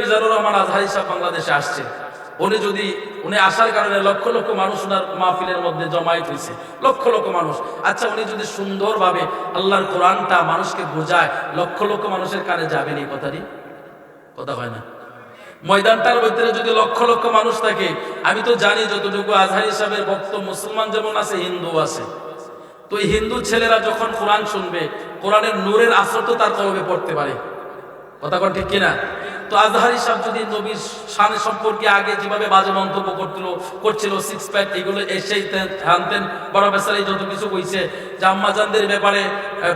মিজানুর রহমান আজহারি সাহেব বাংলাদেশে আসছে। উনি যদি, উনি আসার কারণে লক্ষ লক্ষ মানুষ ওনার মাহফিলের মধ্যে জমায়েত হয়েছে। লক্ষ লক্ষ মানুষ। আচ্ছা উনি যদি সুন্দরভাবে আল্লাহর কোরআনটা মানুষকে বোঝায়, লক্ষ লক্ষ মানুষের কানে যাবেন এই কথাটি? কথা হয় না। ময়দানটার ভিতরে যদি লক্ষ লক্ষ মানুষ থাকে, আমি তো জানি যতটুকু আজহারি সাহেবের ভক্ত মুসলমান যেমন আছে, হিন্দু আছে। তো এই হিন্দু ছেলেরা যখন কোরআন শুনবে, কোরআনের নূরের আসর তো তার কলবে পড়তে পারে। কথা কোন ঠিক কিনা? তো আজহারি সাহেব যদি নবীর শান সম্পর্কে আগে যেভাবে বাজে মন্তব্য করছিল করছিল সিক্স প্যাক এগুলো এসেই আনতেন বড় বেসারি যত কিছু কইছে, যে আম্মাজানদের ব্যাপারে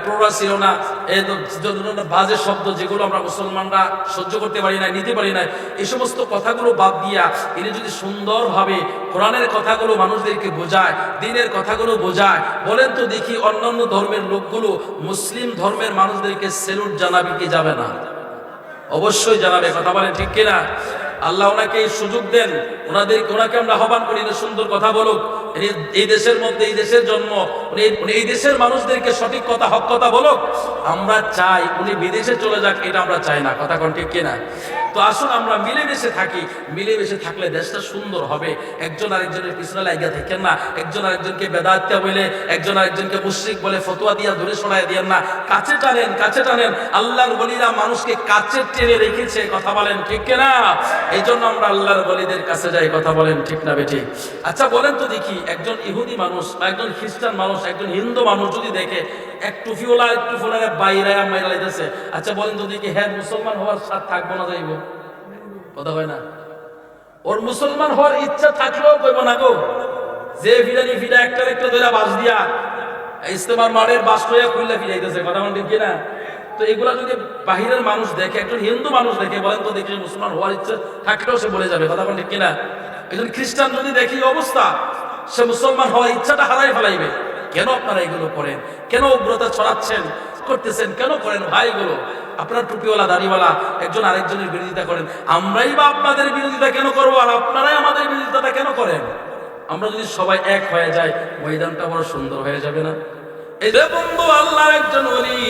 প্রোরা ছিল না। এই যত বাজে শব্দ যেগুলো আমরা মুসলমানরা সহ্য করতে পারি না নিতে পারি না এই সমস্ত কথাগুলো বাদ দিয়া ইনি যদি সুন্দরভাবে কোরআনের কথাগুলো মানুষদেরকে বোঝায়, দিনের কথাগুলো বোঝায়, বলেন তো দেখি অন্যান্য ধর্মের লোকগুলো মুসলিম ধর্মের মানুষদেরকে সেলুট জানাবে কি যাবে না? অবশ্যই জানাবে, কথা বলেন ঠিক কিনা? আল্লাহ ওনাকে এই সুযোগ দেন। ওনাদের, ওনাকে আমরা আহ্বান করি না সুন্দর কথা বলুক। এই দেশের মধ্যে, এই দেশের জন্ম উনি এই দেশের মানুষদেরকে সঠিক কথা, হক কথা বলুক। আমরা চাই উনি বিদেশে চলে যাক, এটা আমরা চাই না। কথা কোন ঠিক কিনা? তো আসুন আমরা মিলেমিশে থাকি। মিলেমিশে থাকলে দেশটা সুন্দর হবে। একজন আরেকজনের পিছনে লাগিয়া থাকেন না। একজন আরেকজনকে বেদাত্যা বলে, একজন আরেকজনকে মুশ্রিক বলে ফতোয়া দিয়া দূরে সরাই দিয়েন না। কাছে টানেন কাছে টানেন। আল্লাহর বলিরা মানুষকে কাছে টেনে রেখেছে, কথা বলেন ঠিক কিনা? এই জন্য আমরা আল্লাহর বলিদের কাছে যাই, কথা বলেন ঠিক না বেঠিক আচ্ছা বলেন তো দেখি, একজন ইহুদি মানুষ বা একজন খ্রিস্টান মানুষ, একজন হিন্দু মানুষ যদি দেখে এক টুফিওলা, এক টুফিওলারে বাইরে মাইরা লাইতেছে। আচ্ছা বলেন তো দেখি হ্যাঁ মুসলমান হওয়ার সাথ থাকব না যাইব? কথা হয় না? ওর মুসলমান হওয়ার ইচ্ছা থাকলেও কইব না গো। যে ফিরানি ফিরা একটার একটা ধরে বাস দিয়া ইস্তেমার মাঠের বাস হইয়া খুললে ফিরাইতেছে, কথা বলেন ঠিক কিনা? তো এগুলা যদি বাহিরের মানুষ দেখে, একজন হিন্দু মানুষ দেখে, বলেন তো দেখি মুসলমান হওয়ার ইচ্ছা থাকলেও সে বলে যাবে, কথা বলেন ঠিক কিনা? একজন খ্রিস্টান যদি দেখি অবস্থা, সে মুসলমান হওয়ার ইচ্ছাটা হারাই ফেলাইবে। কেন আপনারা এগুলো করেন? কেন উগ্রতা ছড়াচ্ছেন? করতেছেন কেন করেন ভাইগুলো? আপনার টুপিওয়ালা, দাড়িওয়ালা, একজন আরেকজনের বিরোধিতা করেন। আমরাই বা আপনাদের বিরোধিতা কেন করব আর আপনারাই আমাদের বিরোধিতাটা কেন করেন? আমরা যদি সবাই এক হয়ে যায় ময়দানটা বড় সুন্দর হয়ে যাবে না? এই যে বন্ধু আল্লাহ একজন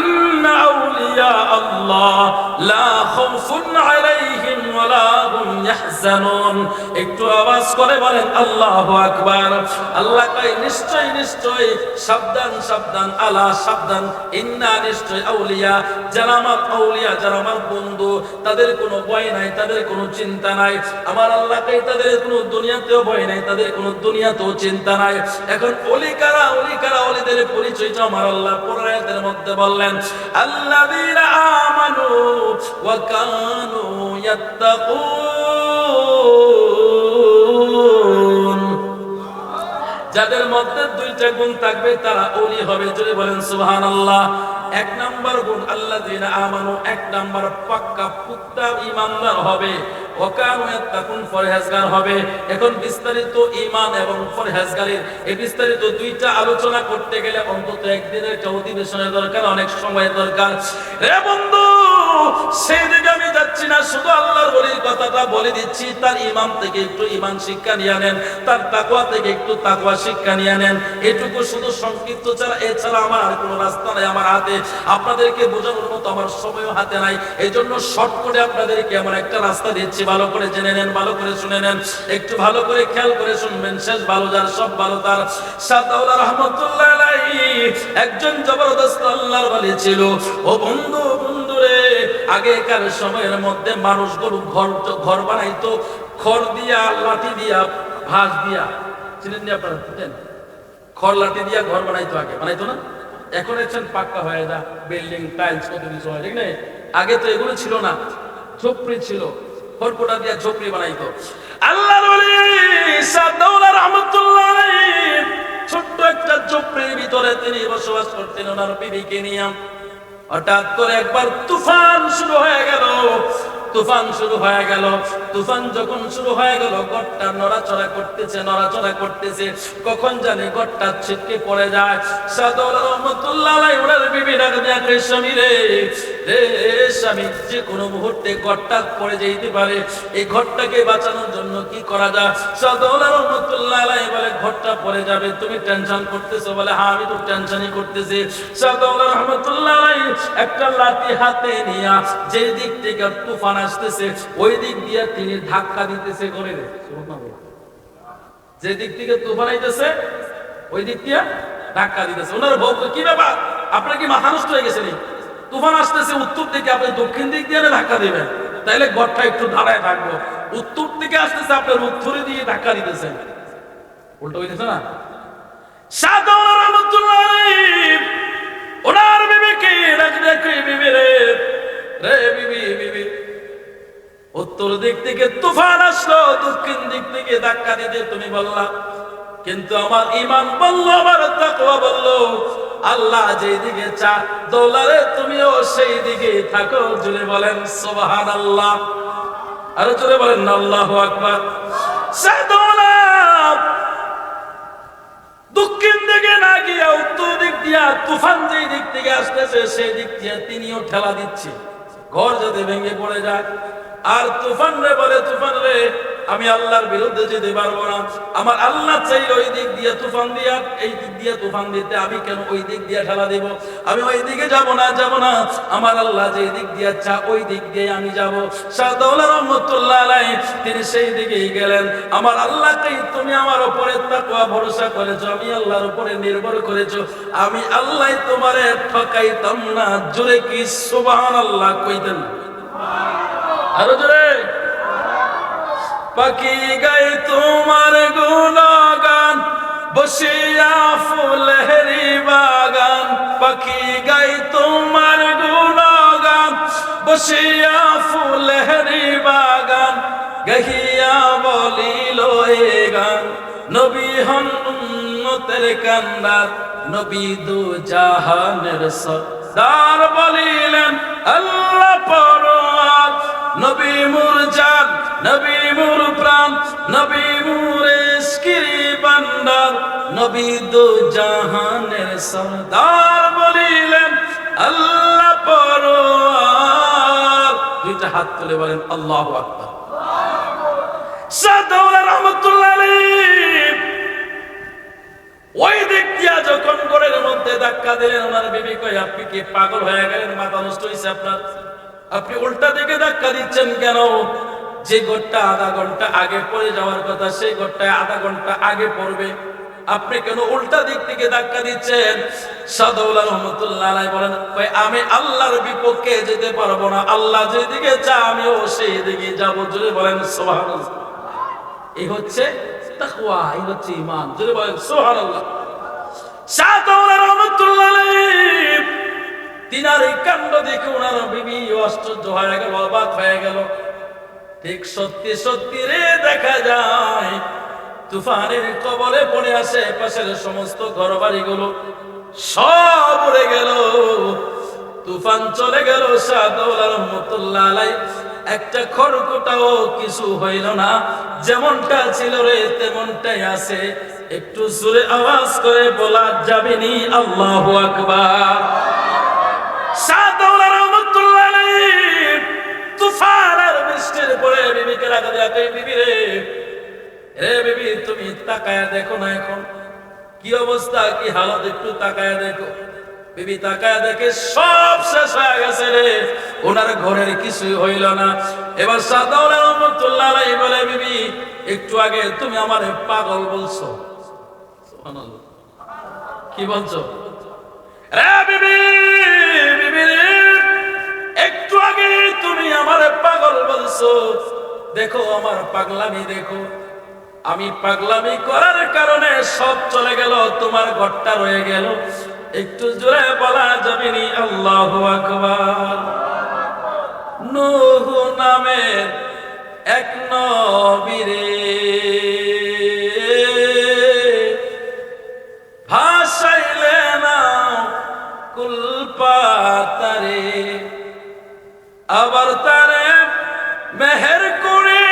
ইন্না আউলিয়া আল্লাহ লা খাউফুন আলাইহিম ওয়ালা হুম ইয়াহজানুন একটু আওয়াজ করে বলেন, আল্লাহু আকবার। আল্লাহ কয়, নিশ্চয় নিশ্চয়, সাবধান সাবধান, আলা, সাবধান। ইন্না নিশ্চয় আউলিয়া, যারা আমার আউলিয়া, যারা আমার বন্ধু, তাদের কোনো ভয় নাই, তাদের কোনো চিন্তা নাই। আমার আল্লাহ কয়, তাদের কোনো দুনিয়াতেও ভয় নাই, তাদের কোনো দুনিয়াতেও চিন্তা নাই। এখন অলি কারা অলি কারা, অলিদের পরিচয়টা আমার আল্লাহ পরায়াতের মধ্যে বললেন। ইয়াত্তাকুন। যাদের মধ্যে দুইটা গুণ থাকবে তারা ওলি হবে। যদি বলেন সুহান আল্লাহ এক নাম্বার গুণ আল্লাহ দিন আমানো, এক নাম্বার পাক্কা পুক্তা ইমানদার হবে। হবে। এখন বিস্তারিত ঈমান এবং ফরহেজগারের এই বিস্তারিত দুইটা আলোচনা করতে গেলে অন্তত একদিনের একটা অধিবেশনের দরকার, অনেক সময় দরকার। রে বন্ধু! সেই দিকে আমি যাচ্ছি না, শুধু আল্লাহর বলির কথাটা বলে দিচ্ছি। তার ইমাম থেকে একটু ইমান শিক্ষা নিয়ে নেন তার তাকওয়া থেকে একটু তাকওয়া শিক্ষা নিয়ে নেন এটুকু শুধু সংক্ষিপ্ত ছাড়া, এছাড়া আমার আর কোনো রাস্তা নাই আমার হাতে। আপনাদেরকে বোঝানোর মতো আমার সময়ও হাতে নাই। এই জন্য শর্ট করে আপনাদেরকে আমার একটা রাস্তা দিচ্ছি, ভালো করে জেনে নেন, ভালো করে শুনে নেন। একটু ভালো করে খেয়াল করে শুনবেন, শেষ ভালো যার, সব ভালো তার। সাদাউল্লাহ রহমতুল্লাহ একজন জবরদস্ত আল্লাহর ওলি ছিল। ও বন্ধু বন্ধু রে। আগেকার সময়ের মধ্যে মানুষগুলো ঘর ঘর বানাইতো, খড় দিয়া, লাঠি দিয়া, ভাঁজ দিয়া। চিনেন আপনারা? খড়, লাঠি দিয়া ঘর বানাইতো আগে। বানাইতো না? এখন একজন পাক্কা হয়ে যা, বিল্ডিং, টাইলস কত কিছু হয় ঠিক নেই? আগে তো এগুলো ছিল না। ঝোপড়ি ছিল। খড়পোটা দিয়া ঝোপড়ি বানাইতো। আল্লাহর ওলি সাদাউল্লাহ রাহমাতুল্লাহ আলাইহি, ছোট্ট একটা ঝোপড়ির ভিতরে তিনি বসবাস করতেন ওনার বিবিকে নিয়ে। হঠাৎ করে একবার তুফান শুরু হয়ে গেল। তুফান শুরু হয়ে গেল। তুফান যখন শুরু হয়ে গেল, গড়টা নড়াচড়া করতেছে নড়াচড়া করতেছে। কখন জানে গড়টা ছিটকে পড়ে যায়। সাদর রহমতুল্লাহ ওনার বিবি ডাক স্বামী রে রে স্বামী, যে কোনো মুহূর্তে ঘরটা পড়ে যেতে পারে। এই ঘরটাকে বাঁচানোর জন্য কি করা যায়? সাদৌলা রহমতুল্লাহ বলে, ঘরটা পড়ে যাবে, তুমি টেনশন করতেছো বলে হ্যাঁ আমি তো টেনশনই করতেছি। সাদৌলা রহমতুল্লাহ একটা লাঠি হাতে নিয়ে যে দিক থেকে তুফান আসতেছে, ওই দিক দিয়ে তিনি ধাক্কা দিতেছে করে যে দিক থেকে তুফান আইতেছে, ওই দিক দিয়ে ধাক্কা দিতেছে। ওনার বউ কি ব্যাপার? আপনার কি মাথা নষ্ট হয়ে গেছে তুফান আসতেছে, উত্তর দিকে আপনি দক্ষিণ দিক দিয়ে ধাক্কা দিবেন। তাইলে ঘরটা একটু দাঁড়ায় থাকব। উত্তর দিকে আসতেছে, আপনার উত্তরে দিয়ে ধাক্কা দিতেছেন। উল্টো হইতেছে না? ওনার বিবিকে দেখে বিবি রে। উত্তর দিক থেকে তুফান আসলো, দক্ষিণ দিক থেকে ধাক্কা দিতে তুমি বললা, কিন্তু আমার ইমান বলল, আমার তাকওয়া বলল। আল্লাহ যেই দিকে চা দৌলারে তুমিও সেই দিকে থাকো। জুড়ে বলেন, সুবহানাল্লাহ। আর জুড়ে বলেন, আল্লাহ আকবার। দক্ষিণ দিকে না গিয়া, উত্তর দিক দিয়া তুফান যেই দিক থেকে আসতেছে, সেই দিক দিয়ে তিনিও ঠেলা দিচ্ছে। ঘর যাতে ভেঙে পড়ে যায় আর তুফান রে বলে, তুফান রে, আমি আল্লাহর বিরুদ্ধে যেতে পারব না। আমার আল্লাহ চাই ওই দিক দিয়ে তুফান দিয়া, এই দিক দিয়ে তুফান দিতে আমি কেন ওই দিক দিয়ে ঠেলা দেব? আমি ওই দিকে যাব না যাব না। আমার আল্লাহ যে দিক দিয়ে চা ওই দিক দিয়ে আমি যাব। সাদাউল্লাহ রহমতুল্লাহ আলাই তিনি সেই দিকেই গেলেন। আমার আল্লাহকেই তুমি আমার উপরে তাকওয়া, ভরসা করেছ, আমি আল্লাহর উপরে নির্ভর করেছ। আমি আল্লাহ তোমারে ঠকাইতাম না। জোরে কি সুবহানাল্লাহ কইতেন? আরও জোরে। পাখি গাই তোমার গুণগান, বসিয়া ফুলেরি বাগান। পাখি গাই তোমার গুণগান, বসিয়া ফুলেরি বাগান। গহিয়া বলিল এ গান, নবী হন উন্নতের কান্দার নবী দু জাহানের সদার বলিলেন, আল্লাহ পরোয়ার নবী মুরজান নবী মুর প্রাণ, নবী মুর ইস্কিরি বান্দার নবী দু জাহানের সরদার বলিলেন, আল্লাহ পরোয়ার দুইটা হাত তুলে বলেন, আল্লাহু আকবার। সাদাউল্লাহ রহমাতুল্লাহ আলাইহি। ওই দিক দিয়া যখন ঘরের মধ্যে ধাক্কা দিলেন আমার বিবি কই আপনি কি পাগল হয়ে গেলেন? মাথা নষ্ট হয়েছে আপনার। আপনি উল্টা দিকে ধাক্কা দিচ্ছেন কেন? যে ঘরটা আধা ঘণ্টা আগে পড়ে যাওয়ার কথা সেই ঘরটায় আধা ঘণ্টা আগে পড়বে। আপনি কেন উল্টা দিক থেকে ধাক্কা দিচ্ছেন? সাদৌল্লাহ রহমতুল্লাহ বলেন "কই, আমি আল্লাহর বিপক্ষে যেতে পারব না। আল্লাহ যেদিকে চা আমিও সেই দিকে যাব। জুড়ে বলেন সুবহানাল্লাহ। এই হচ্ছে তাকওয়া, এই হচ্ছে ঈমান। জুড়ে বলেন, সুবহানাল্লাহ। সাদৌল্লাহ রহমতুল্লাহ আলাইহি। তিনার এই কাণ্ড দেখে ওনার বিবি আশ্চর্য হয়ে গেল, অবাক হয়ে গেল। ঠিক সত্যি সত্যি রে, দেখা যায়, তুফানের কবলে পড়ে আসে, পাশের সমস্ত ঘর বাড়িগুলো সব উড়ে গেল। তুফান চলে গেল সাদৌলা রহমতুল্লাহ আলাই একটা খড়কুটাও কিছু হইল না। যেমনটা ছিল রে, তেমনটাই আছে। একটু সুরে আওয়াজ করে বলা যাবেনি আল্লাহু আকবার। আর রে বিবি, তুমি তাকায়া দেখো না এখন। কি অবস্থা, কি হালত, একটু তাকায়া দেখো। বিবি তাকায়া দেখে সব শেষ হয়ে গেছে রে। ওনার ঘরের কিছুই হইল না। এবার সাদাউল্লাহ রহমতুল্লাহ আলাইহি বলে, বিবি, একটু আগে তুমি আমারে পাগল বলছো। কি বলছো? রে বিবি বিবি একটু আগে তুমি আমার পাগল বলছো। দেখো আমার পাগলামি, দেখো। আমি পাগলামি করার কারণে সব চলে গেল, তোমার ঘরটা রয়ে গেল। একটু জোরে বলা যাবে আল্লাহু আকবার। নূহ নামের এক নবীরে। ভাসাইলে না কুলপাতারে আবার তারে মেহের করে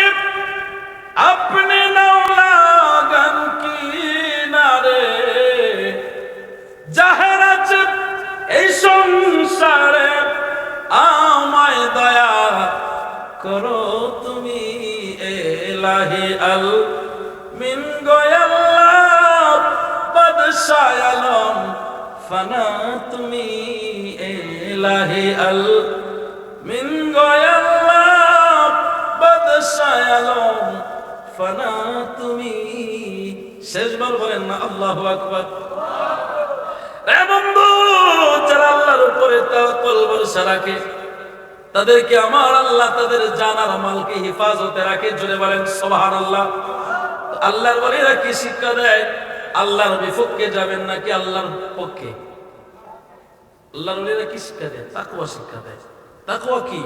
সারে, আমায় দয়া করো তুমি এলাহি আল মিন গয়াল্লাহ বাদশাহ ফানা তুমি এলাহি আল মিন গয়াল্লাহ বাদশাহ ফানা তুমি, শেষবার বলেন না, আল্লাহু আকবার। এ বন্ধু! আল্লাহর উপরে ভরসা রাখে। তাদেরকে আমার আল্লাহ তাদের জানার মালকে হেফাজতে রাখে। জুড়ে বলেন, সুবহানাল্লাহ। আল্লাহর বলিরা কি শিক্ষা দেয়? আল্লাহর বিপক্ষে যাবেন নাকি আল্লাহর পক্ষে? কি শিক্ষা দেয়? শিক্ষা দেয়। কি?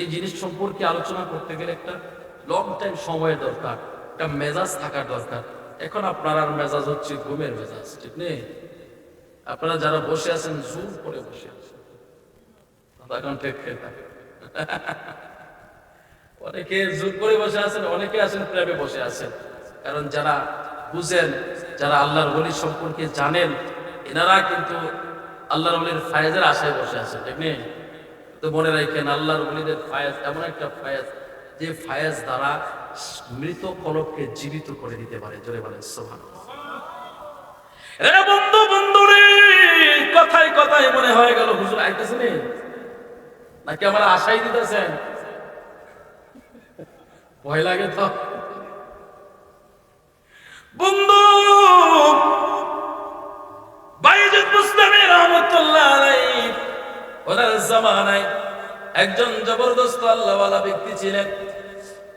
এই জিনিস সম্পর্কে আলোচনা করতে গেলে একটা লং টাইম দরকার, একটা মেজাজ দরকার। এখন আপনার আর মেজাজ হচ্ছে ঘুমের মেজাজ, ঠিক নেই? আপনারা যারা বসে আছেন জুম করে বসে আছেন। অনেকে জুম করে বসে আছেন, অনেকে আছেন, প্রেমে বসে আছেন। কারণ যারা বুঝেন, যারা আল্লাহর বলি সম্পর্কে জানেন, এনারা কিন্তু আল্লাহর বলির ফায়েজের আশায় বসে আছেন, ঠিক নেই? তো মনে রাখেন, আল্লাহর বলিদের ফায়েজ এমন একটা ফায়েজ, যে ফায়েজ দ্বারা মৃত কলবকে জীবিত করে দিতে পারে, জোরে বলেন সোহান বন্ধু মনে হয়ে গেল নাকি আমার দিতেছেন? ভয় লাগে তো। বন্ধু, বাইজুদ ওনার একজন জবরদস্ত আল্লাহওয়ালা ব্যক্তি ছিলেন।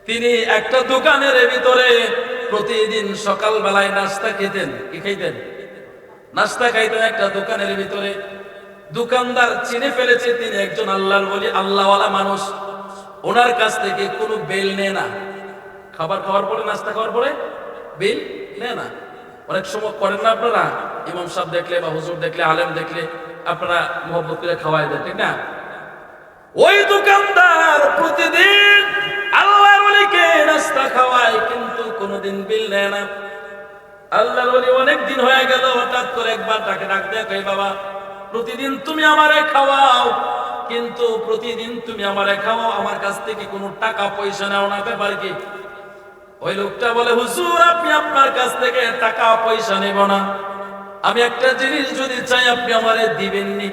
তিনি একটা দোকানের ভিতরে প্রতিদিন সকাল বেলায় নাস্তা খেতেন। কি খাইতেন? নাস্তা খাইতেন একটা দোকানের ভিতরে দোকানদার চিনে ফেলেছে, তিনি একজন আল্লাহর বলি আল্লাহওয়ালা মানুষ। ওনার কাছ থেকে কোনো বেল নেয় না। খাবার খাওয়ার পরে, নাস্তা খাওয়ার পরে বেল নেয় না। অনেক সময় করেন না আপনারা? ইমাম সাহেব দেখলে বা হুজুর দেখলে, আলেম দেখলে আপনারা মোহব্বত করে খাওয়াই দেন ঠিক না? ওই দোকানদার প্রতিদিন আল্লাহর ওলিকে নাস্তা খাওয়ায়, কিন্তু কোনোদিন বিল নেয় না। আল্লাহর ওলি অনেক দিন হয়ে গেল, হঠাৎ করে একবার তাকে ডাক কই বাবা? প্রতিদিন তুমি আমারে খাওয়াও, কিন্তু প্রতিদিন তুমি আমারে খাওয়াও, আমার কাছ থেকে কোনো টাকা, পয়সা নাও না, ব্যাপার কি? ওই লোকটা বলে, হুজুর, আপনি আপনার কাছ থেকে টাকা, পয়সা নেব না। আমি একটা জিনিস যদি চাই, আপনি আমারে দিবেননি।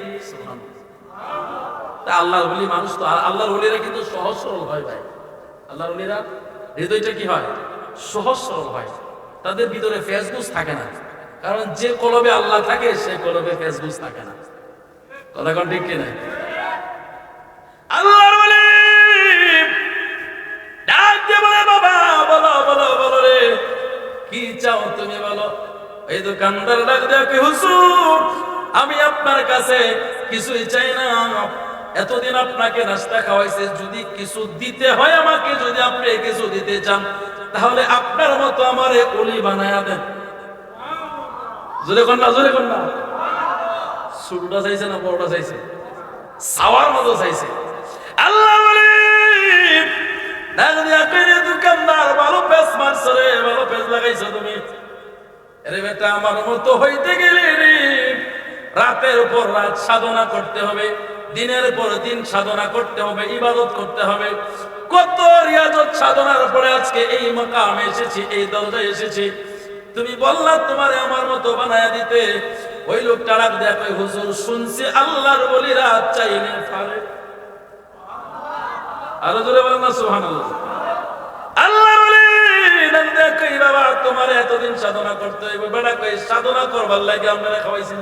তা আল্লাহর বলি, মানুষ তো আল্লাহর বলিরা কিন্তু সহজ সরল হয় ভাই। আল্লাহর বলিরা, হৃদয়টা কি হয়? সহজ সরল হয়। তাদের ভিতরে ফেসবুক থাকে না। কারণ যে কলবে আল্লাহ থাকে সে কলবে ফেসবুক থাকে না। কথা কোন ঠিক কিনা? আল্লাহর ডাক দিয়ে বলে, বাবা, বলো বলো বলো রে, কি চাও তুমি বলো? এই দোকানদার ডাক দেয় কি, হুজুর, আমি আপনার কাছে কিছুই চাই না। এতদিন আপনাকে নাস্তা খাওয়াইছে, যদি কিছু দিতে হয় আমাকে, যদি আপনি কিছু দিতে চান, তাহলে আপনার মতো আমারে অলি বানায়া দেন। জোরে কন্যা জোরে কন্যা। ছোটটা চাইছে না বড়টা চাইছে? সাওয়ার মতো চাইছে। আল্লাহ বলে ডাক দিয়া কইরে দোকানদার, ভালো পেস মারছো রে, ভালো পেস লাগাইছো তুমি। আরে বেটা, আমার মতো হইতে গেলে রে, রাতের উপর রাত সাধনা করতে হবে। দিনের পর দিন সাধনা করতে হবে, ইবাদত করতে হবে। কত রিয়াজত সাধনার পরে আজকে এই মাকামে এসেছি, এই দরজায় এসেছি। তুমি বললা, তোমারে আমার মতো বানায়া দিতে। ওই লোকটা রাখ দেখো হুজুর, শুনছি আল্লাহর বলিরা চাইলে পারে। আরও জোরে বলেন না, সুবহানাল্লাহ। আল্লাহ বাবা, তোমার এতদিন সাধনা করতে হইবে। কই সাধনা করবার লাগে, আপনারা খাওয়াইছেন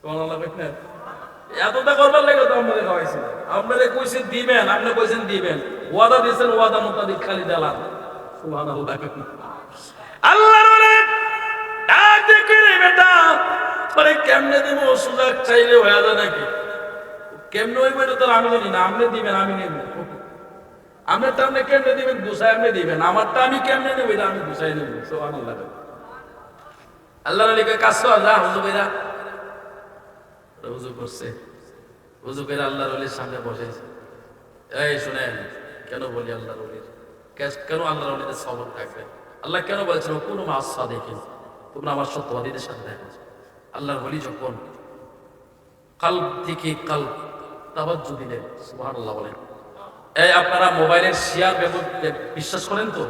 তোমার আল্লাহ না এতটা করবার লাগে তো আপনারা খাওয়াইছেন আপনারা কইছেন দিবেন, আপনি কইছেন দিবেন। ওয়াদা দিয়েছেন, ওয়াদা মোতাবিক খালি সুবহানাল্লাহ। আল্লাহ বলে, ডাক দেখে রে বেটা, পরে কেমনে দিব? সুযোগ চাইলে নাকি? কেমনে হইব এটা তো আমি জানি না। আপনি আমি নেব। আপনি কেমনে দিবেন? গুছাই আপনি দিবেন। আমারটা আমি কেমনে নেব, এটা আমি গুছাই নেব। সোহান আল্লাহ আলীকে কাজ কর যা হুজু হুজু করছে। হুজু বেরা আল্লাহর অলির সামনে বসেছে এই শুনেন, কেন বলি আল্লাহর অলির কেন আল্লাহর অলিদের সবর থাকবে? আল্লাহ কেন বলেছেন কোন মাসা দেখেন তোমরা আমার সত্যবাদীদের সাথে দেখো আল্লাহর বলি যখন কাল থেকে কাল তাবাজ্জু দিলেন, সুবহানাল্লাহ বলেন। এই আপনারা মোবাইলের শেয়ার বিশ্বাস করেন তো?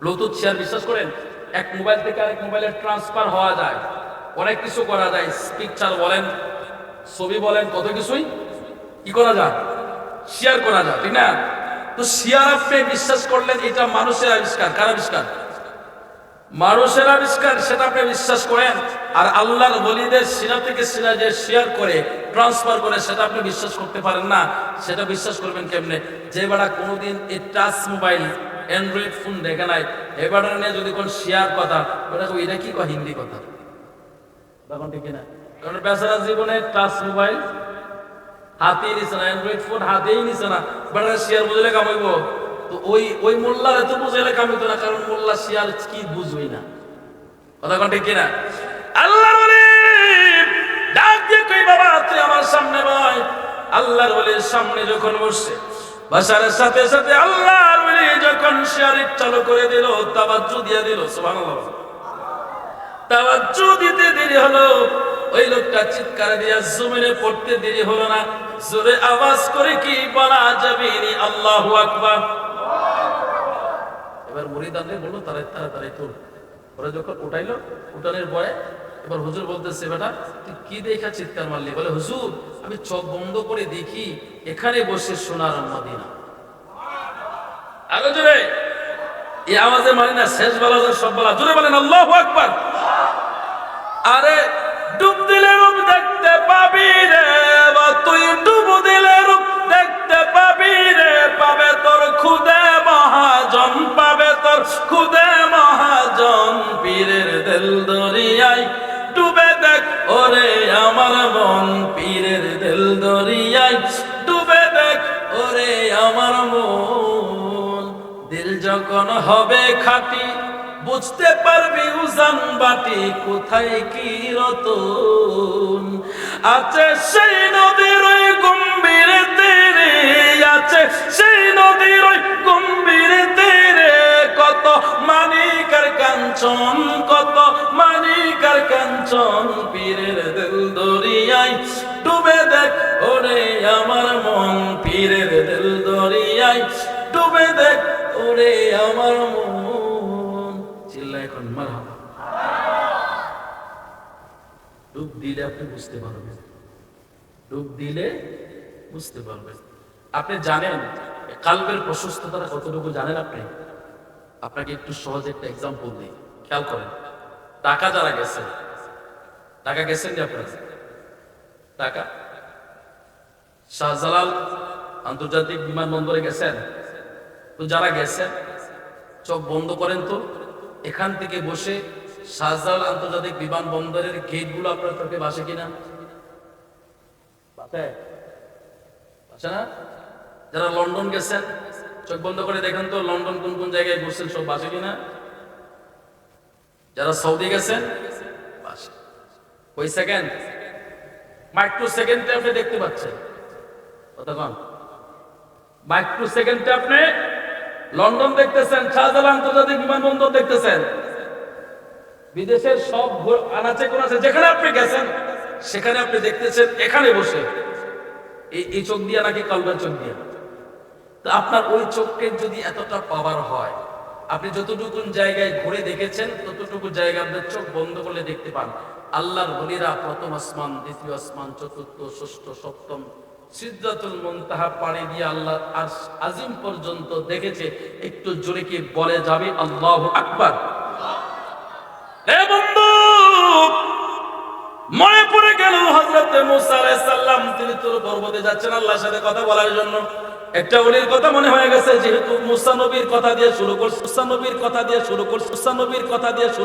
ব্লুটুথ শেয়ার বিশ্বাস করেন? এক মোবাইল থেকে আরেক মোবাইলে ট্রান্সফার হওয়া যায়। অনেক কিছু করা যায় পিকচার বলেন, ছবি বলেন, কত কিছুই কি করা যায়? শেয়ার করা যায়, ঠিক না? তো শেয়ার আপনি বিশ্বাস করলেন এটা মানুষের আবিষ্কার, কার আবিষ্কার? মানুষের আবিষ্কার, সেটা আপনি বিশ্বাস করেন? আর আল্লাহর বলিদের সিনা থেকে সিনা যে শেয়ার করে ট্রান্সফার করে, সেটা আপনি বিশ্বাস করতে পারেন না। সেটা বিশ্বাস করবেন কেমনে? যে বেড়া কোনোদিন এই টাচ মোবাইল অ্যান্ড্রয়েড ফোন দেখে নাই এবার যদি কোন শেয়ার কথা ওটা এটা কি কয়? হিন্দি কথা। তখন ঠিক না কারণ বেচারা জীবনে টাচ মোবাইল হাতেই নিছে না অ্যান্ড্রয়েড ফোন হাতেই নিছে না। বেড়া শেয়ার বুঝলে কামাইব তো ওই ওই মোল্লার এত বুঝাইলে কামিত না, কারণ মোল্লা শেয়ার কি বুঝবই না। কথা কোন ঠিক কিনা? আল্লাহর ওলি ডাক দিয়ে কই বাবা, তুই আমার সামনে বয়। আল্লাহর ওলির সামনে যখন বসছে, বসার সাথে সাথে আল্লাহর ওলি যখন শেয়ার চালু করে দিল, তাবাজ্জু দিয়ে দিল, সুবহানাল্লাহ। পড়তে দেরি না। আওয়াজ করে কি এবার হুজুর বলতেছে, বেটা, তুই কি দেখা চিৎকার মারলি? বলে, হুজুর, আমি চোখ বন্ধ করে দেখি, এখানে বসে সোনার এই আওয়াজে মানি না শেষ বেলা সব বেলা। জোরে বলেন, আল্লাহু আকবার। আরে ডুব দিলে রূপ দেখতে পাবি রে বা তুই ডুব দিলে রূপ দেখতে পাবি রে, পাবে তোর খুদে মহাজন, পাবে তোর খুদে মহাজন, পীরের দিল দরিয়ায় ডুবে দেখ ওরে আমার মন, পীরের দিল দরিয়ায় ডুবে দেখ ওরে আমার মন। দিল যখন হবে খাটি বুঝতে পারবি উজান বাটি কোথায় কি রতন? আছে সেই নদীর ওই গম্ভীর তীরে, আছে সেই নদীর ওই গম্ভীর তীরে। কত মানিকার কাঞ্চন, কত মানিকার কাঞ্চন পীরের দিল দরিয়ায়। ডুবে দেখ ওরে আমার মন, পীরের দিল দরিয়ায়। ডুবে দেখ ওরে আমার মন। দিলে আপনি বুঝতে পারবেন। ডুব দিলে বুঝতে পারবেন। আপনি জানেন কালবের প্রশস্ততা কতটুকু জানেন আপনি? আপনাকে একটু সহজ একটা এক্সাম্পল দিই। খেয়াল করেন, টাকা যারা গেছেন টাকা গেছেন আপনার? টাকা? শাহজালাল আন্তর্জাতিক বিমানবন্দরে গেছেন? তো যারা গেছেন, চোখ বন্ধ করেন তো, এখান থেকে বসে শাহজালাল আন্তর্জাতিক বিমানবন্দরের গেটগুলো আপনার চোখে বাসে কিনা? বাসে না? যারা লন্ডন গেছেন, চোখ বন্ধ করে দেখেন তো, লন্ডন কোন কোন জায়গায় ঘুরছেন, সব বাসে কিনা? যারা সৌদি গেছেন বাসে ওই সেকেন্ড মাইক্রো সেকেন্ডে আপনি দেখতে পাচ্ছেন। কন। মাইক্রো সেকেন্ডে আপনি লন্ডন দেখতেছেন শাহজালাল আন্তর্জাতিক বিমানবন্দর দেখতেছেন। বিদেশের সব আনাচে কোনাচে যেখানে আপনি গেছেন, সেখানে আপনি দেখতেছেন এখানে বসে এই চোখ দিয়া নাকি কালবার চোখ দিয়া? তো আপনার ওই চোখের যদি এতটা পাওয়ার হয়, আপনি যতটুকু জায়গায় ঘুরে দেখেছেন, ততটুকু জায়গা আপনার চোখ বন্ধ করলে দেখতে পান। আল্লাহর বলিরা প্রথম আসমান, দ্বিতীয় আসমান, চতুর্থ, ষষ্ঠ, সপ্তম সিদ্ধাতুল মুনতাহা পাড়ি দিয়ে আল্লাহ আজিম পর্যন্ত দেখেছে, একটু জোরে কি বলে যাবে? আল্লাহ আকবার। মনে গেল যাচ্ছেন আল্লাহর সাথে কথা বলার জন্য। একটা কথা মনে হয়ে গেছে, যেহেতু মুসা নবীর কথা দিয়ে শুরু করছে নবীর কথা দিয়ে শুরু করছে নবীর কথা দিয়ে শুরু